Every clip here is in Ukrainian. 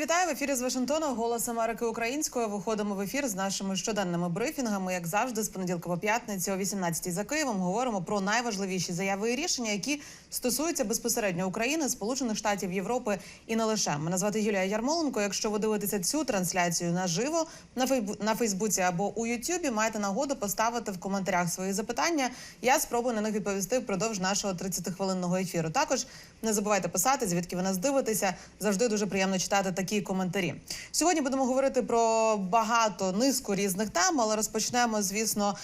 Вітаю в ефірі з Вашингтона. Голос Америки українською. Виходимо в ефір з нашими щоденними брифінгами. Як завжди, з понеділка по п'ятницю о 18 за Києвом говоримо про найважливіші заяви і рішення, які стосуються безпосередньо України, Сполучених Штатів Європи і не лише. Мене звати Юлія Ярмоленко. Якщо ви дивитеся цю трансляцію наживо на Фейбу- на Фейсбуці або у Ютубі, маєте нагоду поставити в коментарях свої запитання. Я спробую на них відповісти впродовж нашого 30-хвилинного ефіру. Також не забувайте писати, звідки ви нас дивитеся. Завжди дуже приємно читати такі коментарі. Сьогодні будемо говорити про багато низку різних тем, але розпочнемо, звісно,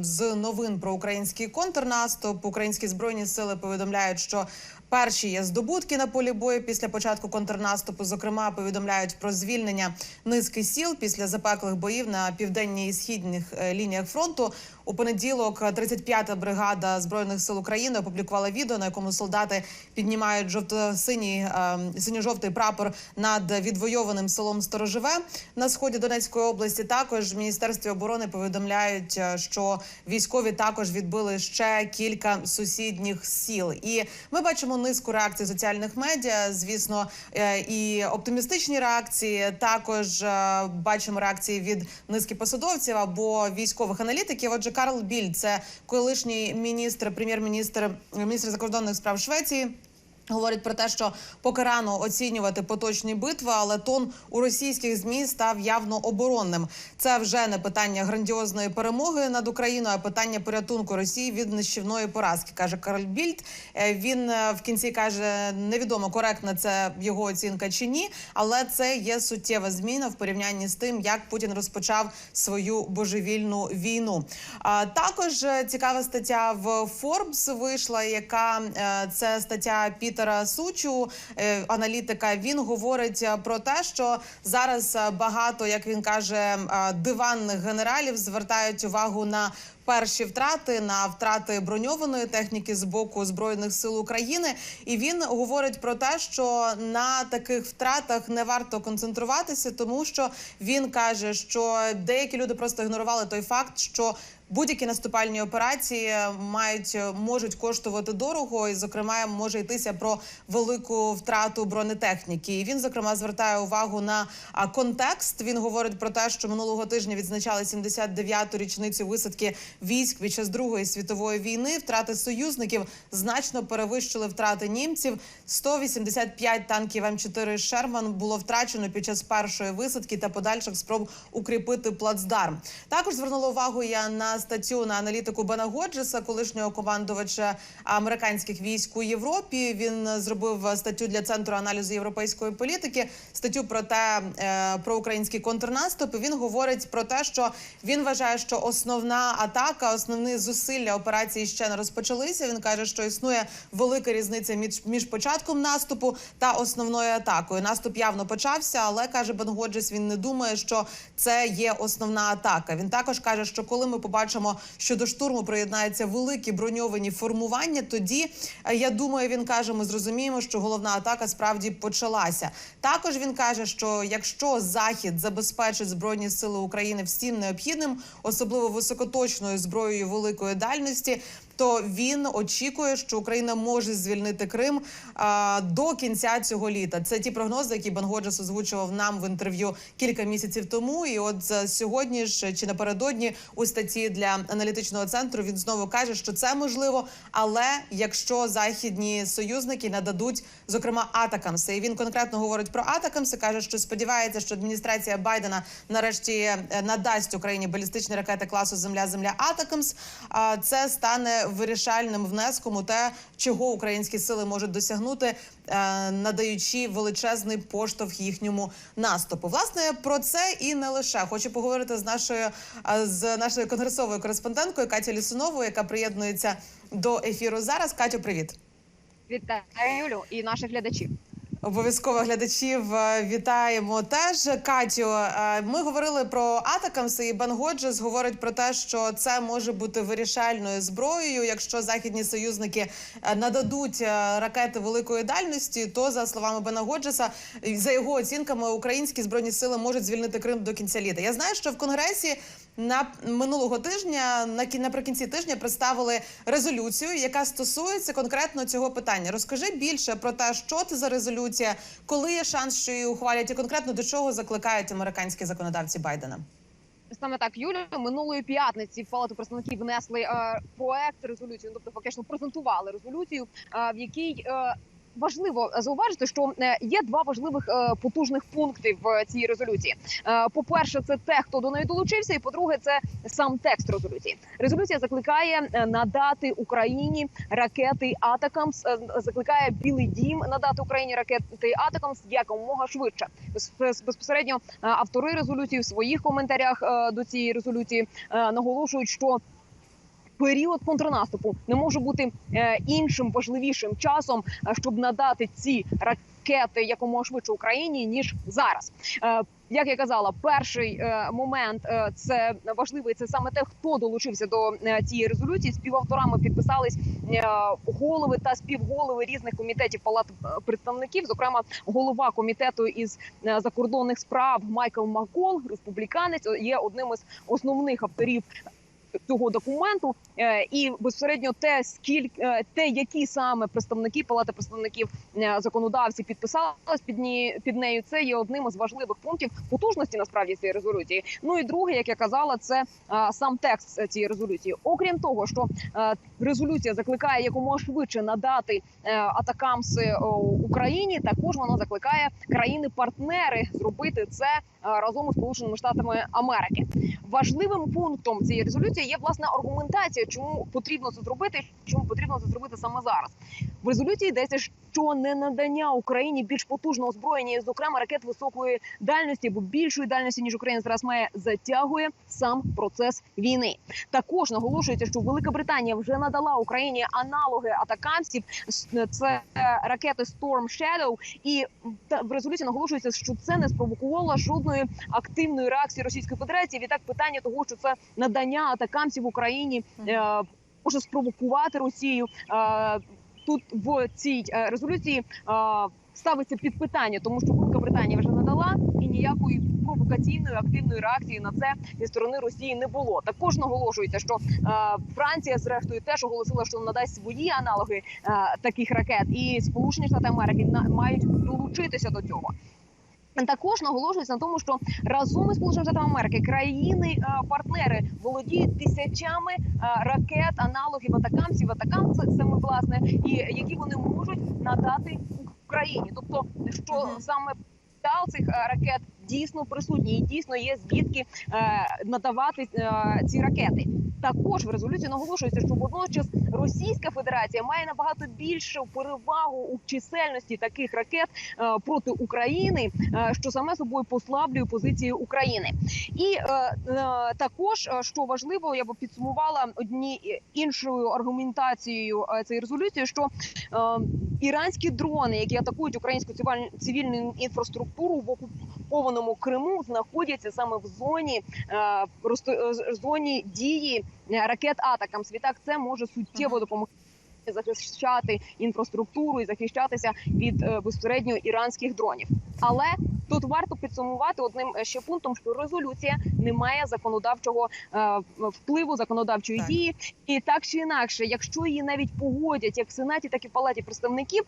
з новин про український контрнаступ. Українські збройні сили повідомляють, що Перші є здобутки на полі бою після початку контрнаступу. Зокрема, повідомляють про звільнення низки сіл після запеклих боїв на південній і східних е, лініях фронту. У понеділок 35-та бригада збройних сил України опублікувала відео, на якому солдати піднімають жовто-синій е, синьо-жовтий прапор над відвойованим селом Сторожеве на сході Донецької області. Також в міністерстві оборони повідомляють, е, що військові також відбили ще кілька сусідніх сіл. І ми бачимо низку реакцій соціальних медіа. Звісно, е, і оптимістичні реакції. Також бачимо реакції від низки посадовців або військових аналітиків. Отже, Карл Біль, це колишній міністр, прем'єр-міністр, міністр закордонних справ Швеції. Говорить про те, що поки рано оцінювати поточні битви, але тон у російських змі став явно оборонним. Це вже не питання грандіозної перемоги над Україною, а питання порятунку Росії від нищівної поразки, каже Карл Більд. Е, Він е, в кінці каже: невідомо коректна це його оцінка чи ні, але це є суттєва зміна в порівнянні з тим, як Путін розпочав свою божевільну війну. Також е, цікава стаття в Forbes вийшла, яка це стаття Пітера Сучу, е, аналітика. Він говорить е, про те, що зараз е, багато, як він каже, диванних генералів звертають увагу на. Перші втрати на втрати броньованої техніки з боку збройних сил України, і він говорить про те, що на таких втратах не варто концентруватися, тому що він каже, що деякі люди просто ігнорували той факт, що Будь-які наступальні операції мають можуть коштувати дорого, і зокрема може йтися про велику втрату бронетехніки. І він зокрема звертає увагу на контекст. Він говорить про те, що минулого тижня відзначали 79-ту річницю висадки військ під час Другої світової війни. Втрати союзників значно перевищили втрати німців. 185 танків М4 Шерман було втрачено під час першої висадки та подальших спроб укріпити плацдарм. Також звернула увагу я на статтю на аналітику Бена Годжеса, колишнього командувача американських військ у Європі. Він зробив статтю для центру аналізу європейської політики. Статтю про те е, про український контрнаступ. Він говорить про те, що він вважає, що основна атака, основні зусилля операції ще не розпочалися. Він каже, що існує велика різниця між, між початком наступу та основною атакою. Наступ явно почався, але каже Бен Годжес, він не думає, що це є основна атака. Він також каже, що коли ми побачимо, що до штурму приєднаються великі броньовані формування, тоді е, я думаю, він каже, ми зрозуміємо, що головна атака справді почалася. Також він каже, що якщо захід забезпечить збройні сили України всім необхідним, особливо високоточною зброєю великої дальності. То він очікує, що Україна може звільнити Крим а, до кінця цього літа. Це ті прогнози, які Бен Годжес озвучував нам в інтерв'ю кілька місяців тому. І от е, сьогодні ж чи напередодні у статті для аналітичного центру він знову каже, що це можливо, але якщо західні союзники нададуть, зокрема, атакамси, і він конкретно говорить про атакамси, каже, що сподівається, що адміністрація Байдена нарешті е, надасть Україні балістичні ракети класу Земля-Земля Атакамс. А це стане вирішальним внеском у те, чого українські сили можуть досягнути, е, надаючи величезний поштовх їхньому наступу. Власне про це і не лише хочу поговорити з нашою е, з нашою конгресовою кореспонденткою Катю Лісуновою, яка приєднується до ефіру зараз. Катю, привіт. Вітаю Юлю і наших глядачів. Обов'язково глядачів е, вітаємо теж. Катю, е, ми говорили про атакамси, і Бен Годжес говорить про те, що це може бути вирішальною зброєю. Якщо західні союзники е, нададуть ракети великої дальності, то за словами Бена Годжеса, за його оцінками, українські збройні сили можуть звільнити Крим до кінця літа. Я знаю, що в конгресі на минулого тижня на кі- наприкінці тижня представили резолюцію, яка стосується конкретно цього питання. Розкажи більше про те, що це за резолюція, коли є шанс, що її ухвалять, і конкретно до чого закликають американські законодавці Байдена. Саме так, Юлю, минулої п'ятниці в палату представників внесли е, проект резолюції, ну, тобто фактично презентували резолюцію, е, в якій е, важливо зауважити, що е, є два важливих е, потужних пункти в цій резолюції. Е, по-перше, це те, хто до неї долучився, і по-друге, це сам текст резолюції. Резолюція закликає е, надати Україні ракети Атакамс, е, закликає Білий Дім надати Україні ракети Атакамс якомога швидше. Без- без- Безпосередньо е, автори резолюції в своїх коментарях е, до цієї резолюції е, наголошують, що період контрнаступу не може бути е, іншим важливішим часом, е, щоб надати ці ракети якомога швидше Україні ніж зараз. Е, Як я казала, перший момент це важливий. Це саме те, хто долучився до цієї резолюції. Співавторами підписались голови та співголови різних комітетів палат представників, зокрема голова комітету із закордонних справ Майкл Макол, республіканець, є одним із основних авторів цього документу, Е, і безпосередньо те, скільки е, те, які саме представники палати представників е, законодавці підписались під ні під нею. Це є одним із важливих пунктів потужності насправді цієї резолюції. Ну і друге, як я казала, це сам текст цієї резолюції. Окрім того, що резолюція закликає якомога швидше надати атакамси Україні. Також вона закликає країни-партнери зробити це разом із Сполученими Штатами Америки. Важливим пунктом цієї резолюції є власне аргументація, чому потрібно це зробити, чому потрібно це зробити саме зараз. В резолюції йдеться, що не надання Україні більш потужного озброєння, зокрема ракет високої дальності або більшої дальності ніж Україна зараз має, затягує сам процес війни. Також наголошується, що Велика Британія вже надала Україні аналоги атакамсів. С- Це е, ракети Storm Shadow, і в резолюції наголошується, що це не спровокувало жодної активної реакції Російської Федерації. Відтак питання того, що це надання атакамсів Україні е, може спровокувати Росію. Тут в цій е, резолюції е, ставиться під питання, тому що Велика Британія вже надала і ніякої провокаційної активної реакції на це зі сторони Росії не було. Також наголошується, що е, Франція, зрештою, теж оголосила, що надасть свої аналоги таких ракет, і Сполучені Штати Америки мають долучитися до цього. Також наголошується на тому, що разом із Сполученими Штатами Америки країни-партнери володіють тисячами е, ракет, аналогів атакамсів, атакамсами, власне, і які вони можуть надати Україні. Тобто, що саме цих е, ракет дійсно присутній, і дійсно є звідки е, надавати е, ці ракети. Також в резолюції наголошується, що водночас Російська Федерація має набагато більшу перевагу у чисельності таких ракет е, проти України, що саме собою послаблює позиції України. І також, що важливо, я би підсумувала одні іншою аргументацією цієї резолюції, що іранські дрони, які атакують українську цивільну інфраструктуру в окупованому Криму, знаходяться саме в зоні е, е, зоні дії е, ракет атакам. Світак це може суттєво допомогти. Захищати інфраструктуру і захищатися від е, безпосередньо іранських дронів, але тут варто підсумувати одним е, ще пунктом, що резолюція не має законодавчого е, впливу, законодавчої Так. дії, і так чи інакше, якщо її навіть погодять як в сенаті, так і в палаті представників,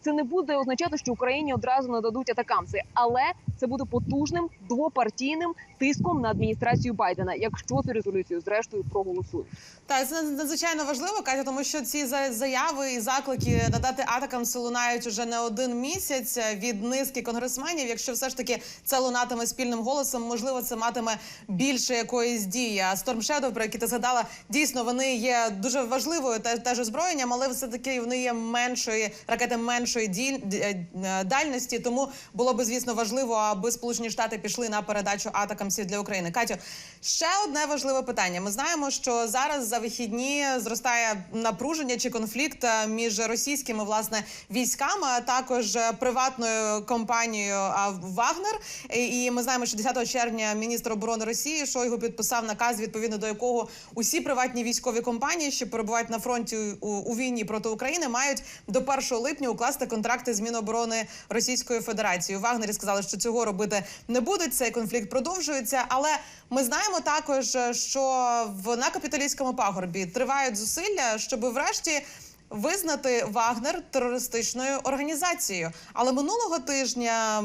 це не буде означати, що Україні одразу нададуть атакамси, але це буде потужним двопартійним тиском на адміністрацію Байдена, якщо цю резолюцію зрештою проголосують. Та це надзвичайно важливо, Катя, тому що ці заяви і заклики надати атакам лунають уже не один місяць від низки конгресменів. Якщо все ж таки це лунатиме спільним голосом, можливо, це матиме більше якоїсь дії. А Storm Shadow, про які ти згадала, дійсно вони є дуже важливою те- теж озброєнням, але все таки вони є меншої ракети меншої діль- е, дальності. Тому було би звісно важливо, аби Сполучені Штати пішли на передачу атакамсів для України. Катю, ще одне важливе питання. Ми знаємо, що зараз за вихідні зростає напруження чи конфлікт е, між російськими власне військами, а також е, приватною компанією Вагнер. І ми знаємо, що 10 червня міністр оборони Росії Шойгу підписав наказ, відповідно до якого усі приватні військові компанії, що перебувають на фронті у, у війні проти України, мають до 1 липня укласти контракти з Міноборони Російської Федерації. Вагнері сказали, що цього робити не будуть. Цей конфлікт продовжується, але ми знаємо також, що в на капіталістському пагорбі тривають зусилля, щоб врешті визнати Вагнер терористичною організацією. Але минулого тижня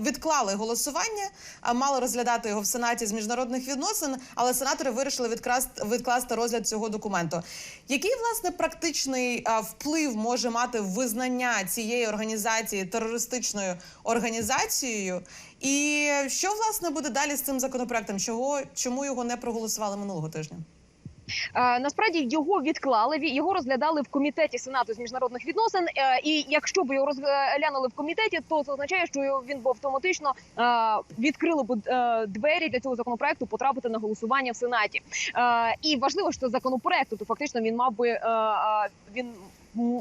відклали голосування, а мали розглядати його в сенаті з міжнародних відносин, але сенатори вирішили відкрасти відкласти розгляд цього документу. Який власне практичний вплив може мати визнання цієї організації терористичною організацією? І що власне буде далі з цим законопроектом? Чого чому його не проголосували минулого тижня? Е, Насправді його відклали. Його розглядали в комітеті сенату з міжнародних відносин. е, І якщо б його розглянули в комітеті, то це означає, що він б автоматично е, відкрили б двері для цього законопроекту потрапити на голосування в сенаті. І важливо, що законопроект, то фактично він мав би він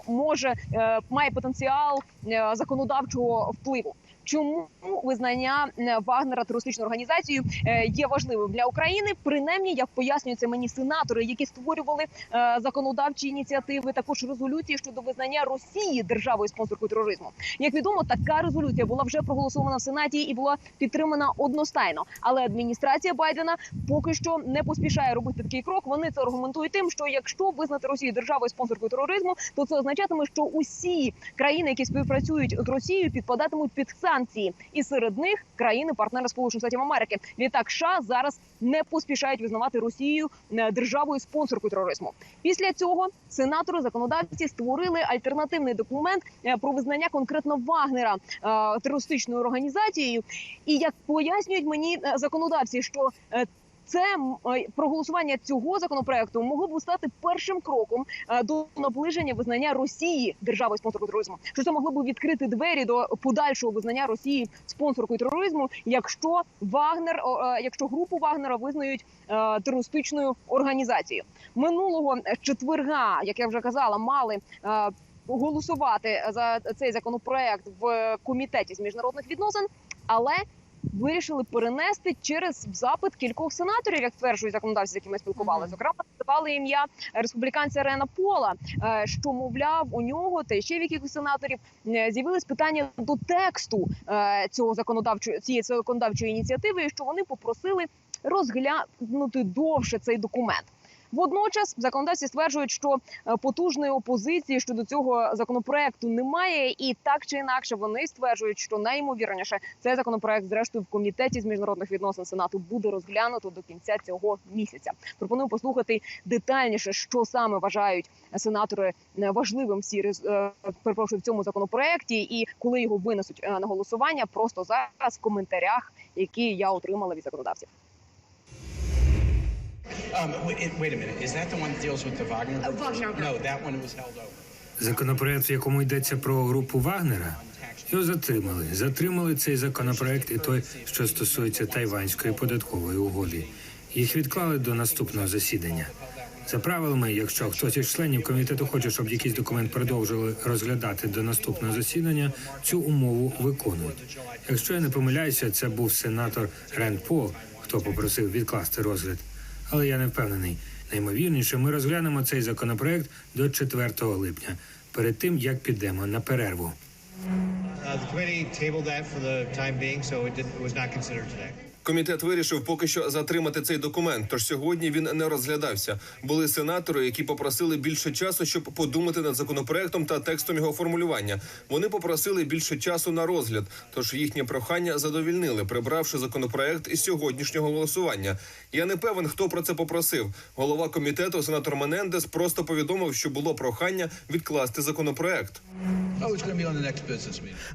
може е, має потенціал е, законодавчого впливу. Чому визнання е, Вагнера терористичною організацією є важливим для України? Принаймні, як пояснюються мені сенатори, які створювали законодавчі ініціативи, також резолюції щодо визнання Росії державою спонсоркою тероризму. Як відомо, така резолюція була вже проголосована в сенаті і була підтримана одностайно. Але адміністрація Байдена поки що не поспішає робити такий крок. Вони це аргументують тим, що якщо визнати Росію державою спонсоркою тероризму, то це означатиме, що усі країни, які співпрацюють з Росією, підпадатимуть під санкції, і серед них країни-партнери Сполучених Штатів Америки. Відтак США зараз не поспішають визнавати Росію е, державою спонсоркою тероризму. Після цього сенатори законодавці створили альтернативний документ е, про визнання конкретно Вагнера е, терористичною організацією. І як пояснюють мені законодавці, що це проголосування цього законопроекту могло б стати першим кроком е, до наближення визнання Росії державою спонсоркою тероризму. Що це могло б відкрити двері до подальшого визнання Росії спонсоркою тероризму, якщо Вагнер, е, якщо групу Вагнера визнають е, терористичною організацією. Минулого четверга, як я вже казала, мали. Голосувати за цей законопроект в комітеті з міжнародних відносин, але вирішили перенести через запит кількох сенаторів, як стверджують законодавці, з якими спілкувалися. Зокрема, називали ім'я республіканця Рена Пола, е, що мовляв у нього та ще в якихось сенаторів е, з'явились питання до тексту е, цього законодавчої цієї законодавчої ініціативи, і що вони попросили розглянути довше цей документ. Водночас законодавці стверджують, що е, потужної опозиції щодо цього законопроекту немає, і так чи інакше вони стверджують, що найімовірніше цей законопроект, зрештою, в комітеті з міжнародних відносин сенату буде розглянуто до кінця цього місяця. Пропоную послухати детальніше, що саме вважають сенатори е, важливим всі е, перепрошую в цьому законопроекті, і коли його винесуть на голосування, просто зараз в коментарях, які я отримала від законодавців. Um, wait, wait a minute. Is that the one that deals with the Wagner? Uh, Wagner No, that one was held over. Законопроект, в якому йдеться про групу Вагнера, його затримали. Затримали цей законопроект і той, що стосується тайванської податкової угоди. Їх відклали до наступного засідання. За правилами, якщо хтось із членів комітету хоче, щоб якийсь документ продовжили розглядати до наступного засідання, цю умову виконують. Якщо я не помиляюся, це був сенатор Ренд Пол, хто попросив відкласти розгляд. Але я не впевнений. Наймовірніше, ми розглянемо цей законопроект до 4 липня, перед тим як підемо на перерву. Uh, The committee tabled that for the time being, so it didn't, it was not considered today. Комітет вирішив поки що затримати цей документ. Тож сьогодні він не розглядався. Були сенатори, які попросили більше часу, щоб подумати над законопроектом та текстом його формулювання. Вони попросили більше часу на розгляд. Тож їхнє прохання задовільнили, прибравши законопроект із сьогоднішнього голосування. Я не певен, хто про це попросив. Голова комітету, сенатор Менендес, просто повідомив, що було прохання відкласти законопроект. Oh.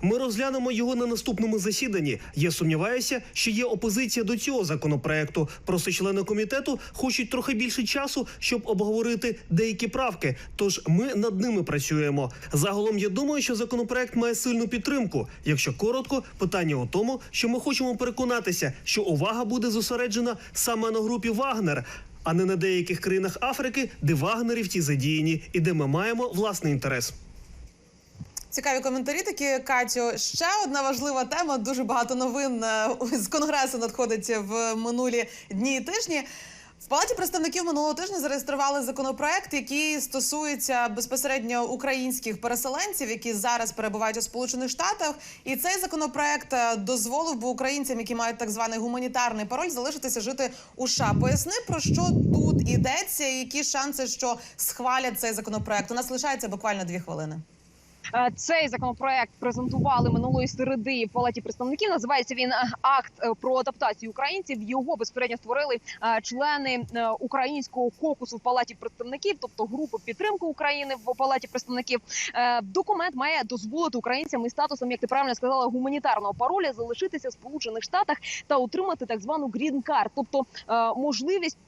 Ми розглянемо його на наступному засіданні. Я сумніваюся, що є опозиція до цього законопроекту. Просто члени комітету хочуть трохи більше часу, щоб обговорити деякі правки. Тож ми над ними працюємо. Загалом я думаю, що законопроект має сильну підтримку. Якщо коротко, питання у тому, що ми хочемо переконатися, що увага буде зосереджена саме на групі Вагнер. А не на деяких країнах Африки, де вагнерівці задіяні і де ми маємо власний інтерес. Цікаві коментарі такі, Катю. Ще одна важлива тема. Дуже багато новин е, з конгресу надходить в минулі дні і тижні. В палаті представників минулого тижня зареєстрували законопроект, який стосується безпосередньо українських переселенців, які зараз перебувають у Сполучених Штатах. І цей законопроект е, дозволив би українцям, які мають так званий гуманітарний пароль, залишитися жити у США. Поясни про що тут ідеться, і які шанси, що схвалять цей законопроект. У нас лишається буквально дві хвилини. Е, Цей законопроект презентували минулої середи в палаті представників. Називається він е, акт е, про адаптацію українців. Його безпосередньо створили члени українського кокусу в палаті представників, тобто групи підтримки України в палаті представників. Документ має дозволити українцям із статусом, як ти правильно сказала, гуманітарного пароля залишитися в Сполучених Штатах та отримати так звану грін-карт, тобто можливість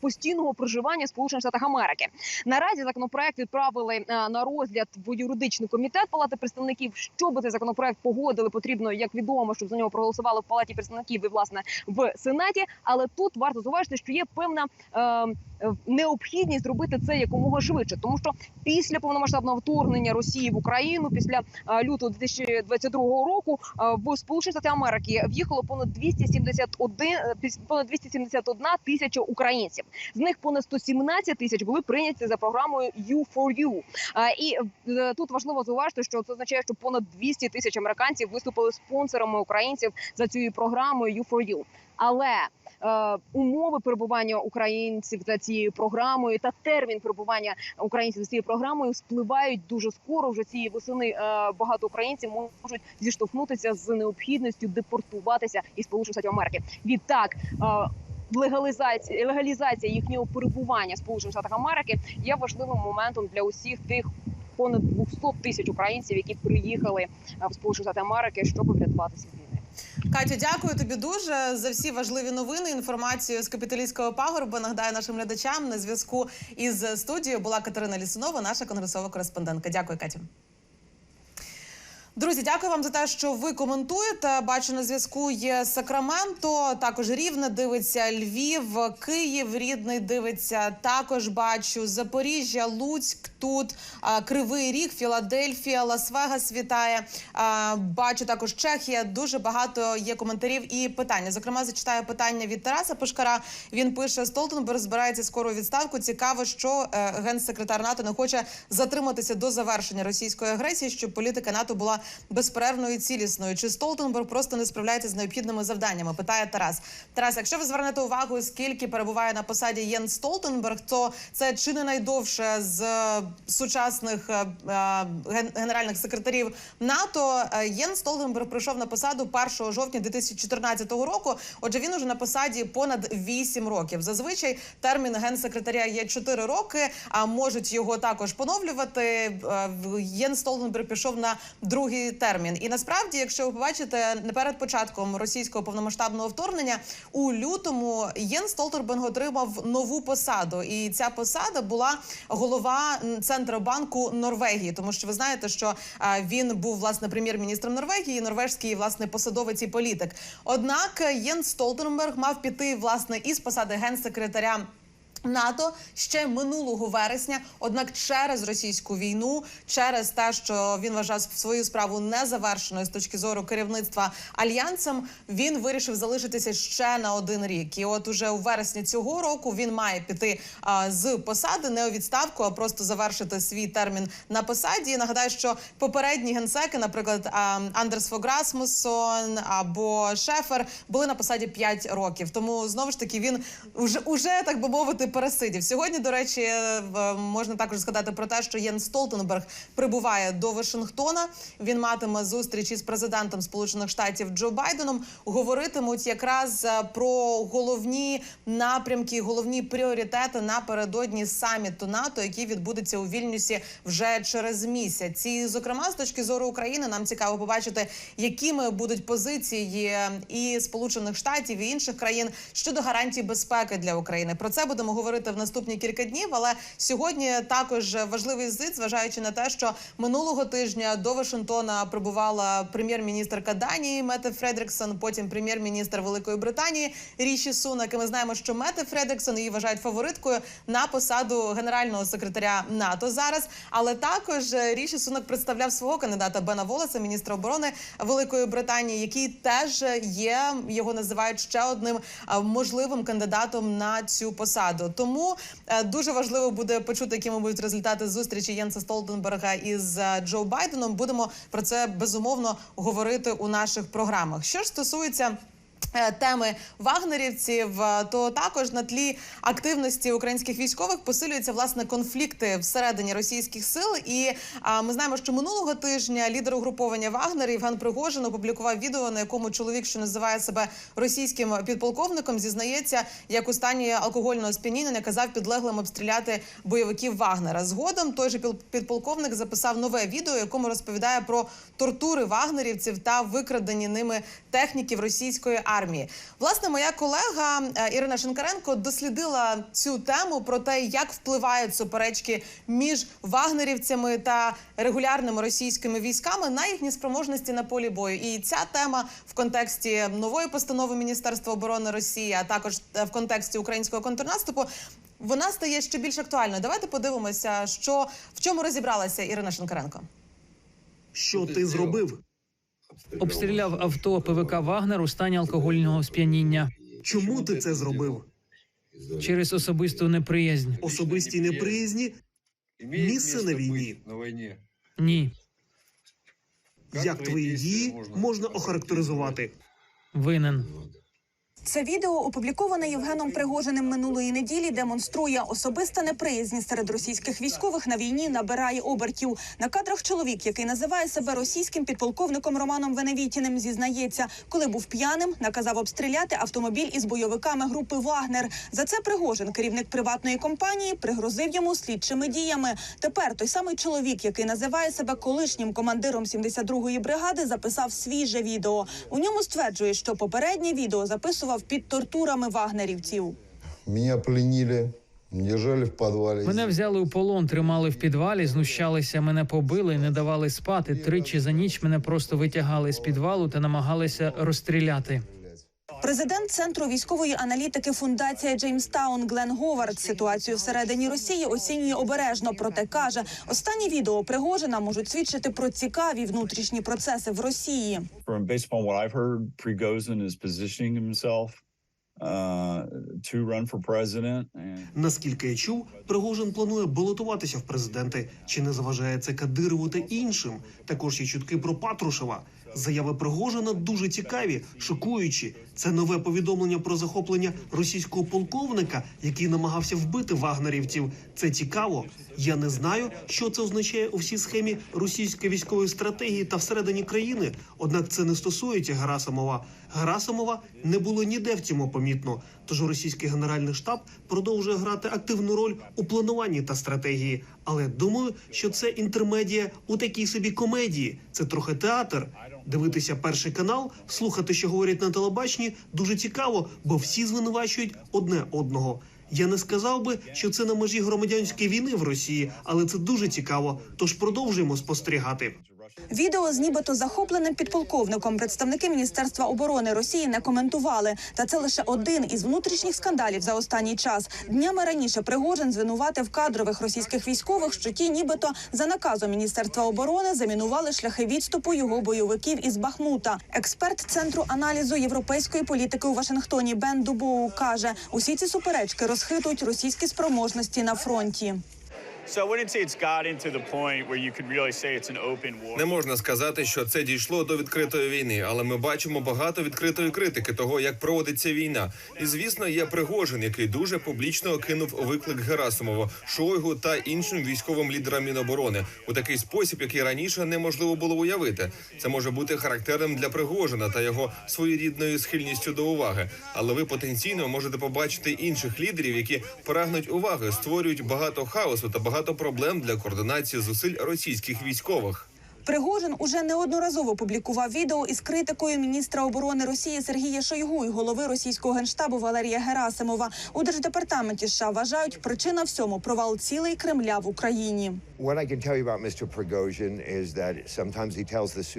постійного проживання в Сполучених Штатах Америки. Наразі законопроект відправили на розгляд в юридичний комітет Палати представників. Щоб цей законопроект погодили, потрібно як відомо, щоб за нього проголосували в Палаті представників і власне в Сенаті. Але тут варто зауважити, що є певна е, е, необхідність зробити це якомога швидше, тому що після повномасштабного вторгнення Росії в Україну, після е, лютого 2022 року, е, в Сполучені Штати Америки в'їхало понад 271, е, понад 271 тисяча українців. З них понад 117 тисяч були прийняті за програмою U4U. А, І е, тут важливо зауважити, що це означає, що понад 200 тисяч американців виступили спонсорами українців за цією програмою U4U. Але е, умови перебування українців за цією програмою та термін перебування українців за цією програмою спливають дуже скоро. Вже цієї восени е, багато українців можуть зіштовхнутися з необхідністю депортуватися із Сполучених Штатів Америки. Відтак. Е, Легалізація легалізація їхнього перебування Сполучених Штатах Америки є важливим моментом для усіх тих понад 200 тисяч українців, які приїхали е, в Сполучені Штати Америки, щоб врятуватися від війни. Катю, дякую тобі дуже за всі важливі новини. Інформацію з капіталістського пагорба. Нагадаю нашим глядачам на зв'язку із студією була Катерина Лісунова, наша конгресова кореспондентка. Дякую, Катю. Друзі, дякую вам за те, що ви коментуєте. Бачу на зв'язку є Сакраменто, також Рівне дивиться Львів, Київ рідний дивиться. Також бачу Запоріжжя, Луцьк тут, Кривий Ріг, Філадельфія, Лас-Вегас вітає. Бачу також Чехія. Дуже багато є коментарів і питання. Зокрема, зачитаю питання від Тараса Пушкара. Він пише: Столтенберг збирається скоро відставку. Цікаво, що е, генсекретар НАТО не хоче затриматися до завершення російської агресії, щоб політика НАТО була безперервною і цілісною. Чи Столтенберг просто не справляється з необхідними завданнями? Питає Тарас. Тарас, якщо ви звернете увагу, скільки перебуває на посаді Єн Столтенберг, то це чи не найдовше з е, сучасних е, е, генеральних секретарів НАТО. Єн Столтенберг прийшов на посаду 1 жовтня 2014 року. Отже, він уже на посаді понад 8 років. Зазвичай термін генсекретаря є 4 роки, а можуть його також поновлювати. Єн Столтенберг пішов на другий термін. І насправді, якщо ви побачите, не перед початком російського повномасштабного вторгнення у лютому Єн Столтенберг отримав нову посаду, і ця посада була голова Центробанку Норвегії, тому що ви знаєте, що він був власне прем'єр-міністром Норвегії, норвежський власне посадовець і політик. Однак Єн Столтенберг мав піти власне із посади генсекретаря. НАТО ще минулого вересня, однак через російську війну, через те, що він вважав свою справу незавершеною з точки зору керівництва альянсом, він вирішив залишитися ще на один рік. І от уже у вересні цього року він має піти а, з посади, не у відставку, а просто завершити свій термін на посаді. І нагадаю, що попередні генсеки, наприклад, а, Андерс Фог Расмуссон або Шефер, були на посаді 5 років. Тому знову ж таки він вже уже так би мовити пересидів. Сьогодні, до речі, е, можна також згадати про те, що Єн Столтенберг прибуває до Вашингтона. Він матиме зустріч із президентом Сполучених Штатів Джо Байденом. Говоритимуть якраз е, про головні напрямки, головні пріоритети напередодні саміту НАТО, який відбудеться у Вільнюсі вже через місяць. І, зокрема, з точки зору України, нам цікаво побачити, якими будуть позиції і Сполучених Штатів і інших країн щодо гарантій безпеки для України. Про це будемо говорити в наступні кілька днів. Але сьогодні також важливий зит, зважаючи на те, що минулого тижня до Вашингтона прибувала прем'єр-міністрка Данії Мете Фредріксон, потім прем'єр-міністр Великої Британії Ріші Сунак. І ми знаємо, що Мете Фредріксон її вважають фавориткою на посаду генерального секретаря НАТО зараз. Але також Ріші Сунак представляв свого кандидата Бена Волеса, міністра оборони Великої Британії, який теж є його називають ще одним можливим кандидатом на цю посаду. Тому е, дуже важливо буде почути, якими будуть результати зустрічі Єнса Столтенберга із е, Джо Байденом. Будемо про це безумовно говорити у наших програмах. Що ж стосується. Е, Теми вагнерівців, е, то також на тлі активності українських військових посилюються власне конфлікти всередині російських сил. І а, ми знаємо, що минулого тижня лідер угруповання Вагнер Євген Пригожин опублікував відео, на якому чоловік, що називає себе російським підполковником, зізнається, як у стані алкогольного сп'яніння казав підлеглим обстріляти бойовиків Вагнера. Згодом той же підполковник записав нове відео, якому розповідає про тортури вагнерівців та викрадені ними техніків російської армії. Власне, моя колега е, Ірина Шинкаренко дослідила цю тему про те, як впливають суперечки між вагнерівцями та регулярними російськими військами на їхні спроможності на полі бою. І ця тема в контексті нової постанови Міністерства оборони Росії, а також е, в контексті українського контрнаступу. Вона стає ще більш актуальною. Давайте подивимося, що в чому розібралася Ірина Шинкаренко. Що ти зробив? Обстріляв авто ПВК Вагнер у стані алкогольного сп'яніння Чому ти це зробив? через особисту неприязнь. Особисті неприязні місце на війні. Ні, Як твої дії можна охарактеризувати? винен. Це відео, опубліковане Євгеном Пригожиним минулої неділі, демонструє особиста неприязнь серед російських військових на війні набирає обертів. На кадрах чоловік, який називає себе російським підполковником Романом Веневітіним, зізнається, коли був п'яним, наказав обстріляти автомобіль із бойовиками групи Вагнер. За це Пригожин, керівник приватної компанії, пригрозив йому слідчими діями. Тепер той самий чоловік, який називає себе колишнім командиром 72-ї бригади, записав свіже відео. У ньому стверджує, що попереднє відео записував під тортурами вагнерівців. Мене пленили, держали в підвалі. Мене взяли у полон, тримали в підвалі, знущалися, мене побили, не давали спати. Тричі за ніч мене просто витягали з підвалу та намагалися розстріляти. Президент центру військової аналітики фундація Джеймстаун Глен Говард ситуацію всередині Росії оцінює обережно. Проте каже, останні відео Пригожина можуть свідчити про цікаві внутрішні процеси в Росії. uh, Наскільки я чув, Пригожин планує балотуватися в президенти. Чи не заважає це Кадирову та іншим? Також є чутки про Патрушева. Заяви Пригожина дуже цікаві, шокуючі. Це нове повідомлення про захоплення російського полковника, який намагався вбити вагнерівців. Це цікаво. Я не знаю, що це означає у всій схемі російської військової стратегії та всередині країни. Однак це не стосується Герасимова. Герасимова не було ніде в цьому помітно. Тож російський генеральний штаб продовжує грати активну роль у плануванні та стратегії. Але думаю, що це інтермедія у такій собі комедії. Це трохи театр. Дивитися перший канал, слухати, що говорять на телебаченні, дуже цікаво, бо всі звинувачують одне одного. Я не сказав би, що це на межі громадянської війни в Росії, але це дуже цікаво. Тож продовжуємо спостерігати. Відео з нібито захопленим підполковником представники Міністерства оборони Росії не коментували. Та це лише один із внутрішніх скандалів за останній час. Днями раніше Пригожин звинуватив кадрових російських військових, що ті, нібито за наказом Міністерства оборони, замінували шляхи відступу його бойовиків із Бахмута. Експерт центру аналізу європейської політики у Вашингтоні Бен Дубоу каже: усі ці суперечки розхитують російські спроможності на фронті. Не можна сказати, що це дійшло до відкритої війни, але ми бачимо багато відкритої критики того, як проводиться війна. І звісно, є Пригожин, який дуже публічно кинув виклик Герасимову, Шойгу та іншим військовим лідерам Міноборони у такий спосіб, який раніше неможливо було уявити. Це може бути характерним для Пригожина та його своєрідною схильністю до уваги. Але ви потенційно можете побачити інших лідерів, які прагнуть уваги, створюють багато хаосу та багато проблем для координації зусиль російських військових. Пригожин уже неодноразово публікував відео із критикою міністра оборони Росії Сергія Шойгу і голови російського генштабу Валерія Герасимова. У держдепартаменті США вважають, причина всьому провал цілий Кремля в Україні.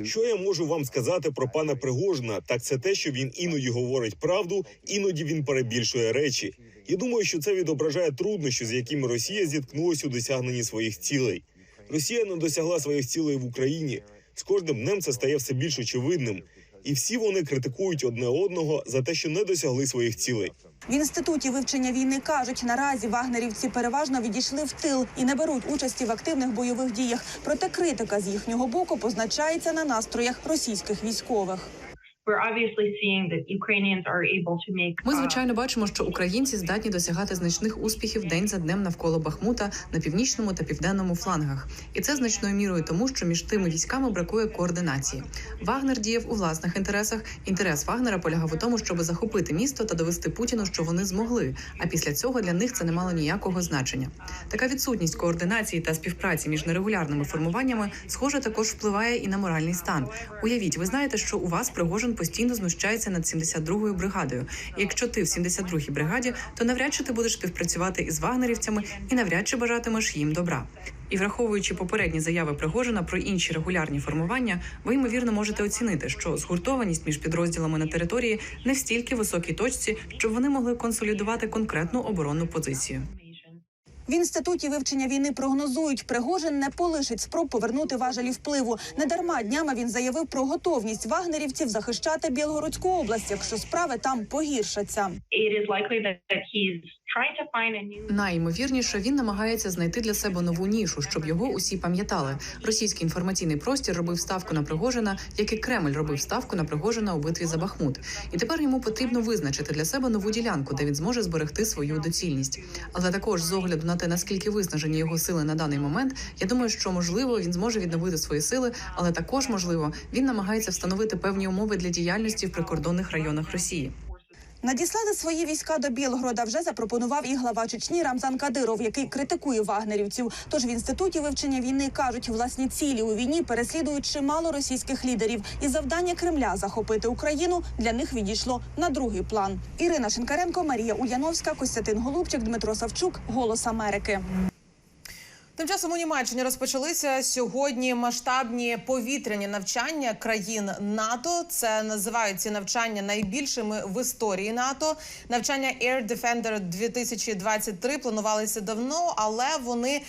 Що я можу вам сказати про пана Пригожина? Так це те, що він іноді говорить правду, іноді він перебільшує речі. Я думаю, що це відображає труднощі, з якими Росія зіткнулася у досягненні своїх цілей. Росія не досягла своїх цілей в Україні. З кожним днем це стає все більш очевидним, і всі вони критикують одне одного за те, що не досягли своїх цілей. В інституті вивчення війни кажуть, наразі вагнерівці переважно відійшли в тил і не беруть участі в активних бойових діях. Проте критика з їхнього боку позначається на настроях російських військових. Ми звичайно бачимо, що українці здатні досягати значних успіхів день за днем навколо Бахмута на північному та південному флангах, і це значною мірою тому, що між тими військами бракує координації. Вагнер діяв у власних інтересах. Інтерес Вагнера полягав у тому, щоб захопити місто та довести Путіну, що вони змогли. А після цього для них це не мало ніякого значення. Така відсутність координації та співпраці між нерегулярними формуваннями, схоже, також впливає і на моральний стан. Уявіть, ви знаєте, що у вас Пригожин постійно знущається над 72-ю бригадою. І якщо ти в 72-й бригаді, то навряд чи ти будеш співпрацювати із вагнерівцями і навряд чи бажатимеш їм добра. І враховуючи попередні заяви Пригожина про інші регулярні формування, ви ймовірно можете оцінити, що згуртованість між підрозділами на території не стільки високій точці, щоб вони могли консолідувати конкретну оборонну позицію. В інституті вивчення війни прогнозують, Пригожин не полишить спроб повернути важелі впливу. Недарма днями він заявив про готовність вагнерівців захищати Білгородську область, якщо справи там погіршаться. Найімовірніше він намагається знайти для себе нову нішу, щоб його усі пам'ятали. Російський інформаційний простір робив ставку на Пригожина, як і Кремль робив ставку на Пригожина у битві за Бахмут. І тепер йому потрібно визначити для себе нову ділянку, де він зможе зберегти свою доцільність. Але також з огляду на те, наскільки виснажені його сили на даний момент, я думаю, що можливо він зможе відновити свої сили, але також можливо він намагається встановити певні умови для діяльності в прикордонних районах Росії. Надіслати свої війська до Білгорода вже запропонував і глава Чечні Рамзан Кадиров, який критикує вагнерівців. Тож в інституті вивчення війни кажуть, власні цілі у війні переслідують чимало російських лідерів, і завдання Кремля захопити Україну для них відійшло на другий план. Ірина Шинкаренко, Марія Ульяновська, Костянтин Голубчик, Дмитро Савчук, Голос Америки. Тим часом у Німеччині розпочалися сьогодні масштабні повітряні навчання країн НАТО. Це називають ці навчання найбільшими в історії НАТО. Навчання Air Defender 2023 планувалися давно, але вони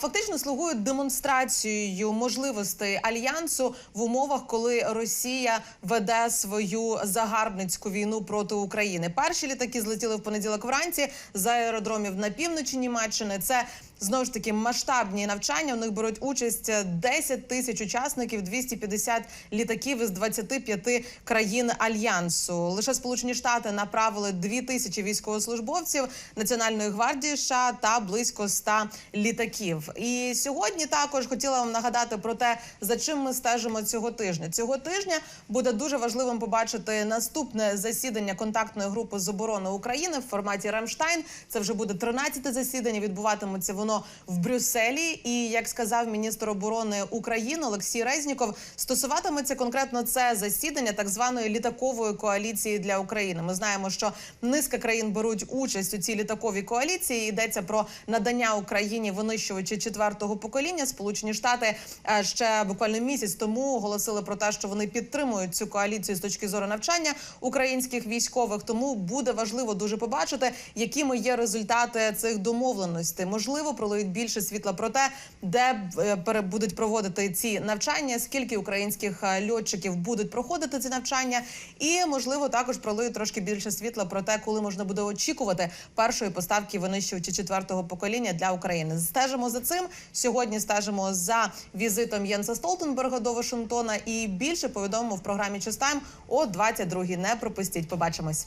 фактично слугують демонстрацією можливостей альянсу в умовах, коли Росія веде свою загарбницьку війну проти України. Перші літаки злетіли в понеділок вранці з аеродромів на півночі Німеччини. Це Знову ж таки масштабні навчання. У них беруть участь 10 тисяч учасників, 250 літаків із 25 країн альянсу. Лише Сполучені Штати направили 2 тисячі військовослужбовців Національної гвардії США та близько 100 літаків. І сьогодні також хотіла вам нагадати про те, за чим ми стежимо цього тижня. Цього тижня буде дуже важливим побачити наступне засідання контактної групи з оборони України в форматі Рамштайн. Це вже буде 13-те засідання. Відбуватиметься воно в Брюсселі. І як сказав міністр оборони України Олексій Резніков, стосуватиметься конкретно це засідання так званої літакової коаліції для України. Ми знаємо, що низка країн беруть участь у цій літаковій коаліції. Йдеться про надання Україні винищувачі четвертого покоління. Сполучені Штати е, ще буквально місяць тому оголосили про те, що вони підтримують цю коаліцію з точки зору навчання українських військових. Тому буде важливо дуже побачити, якими є результати цих домовленостей. Можливо, пролиють більше світла про те, де е, будуть проводити ці навчання, скільки українських е, льотчиків будуть проходити ці навчання, і можливо також пролиють трошки більше світла про те, коли можна буде очікувати першої поставки винищувачі четвертого покоління для України. Стежимо за цим сьогодні. Стежимо за візитом Єнса Столтенберга до Вашингтона. І більше повідомимо в програмі Чистайм о 22-й. Не пропустіть. Побачимось.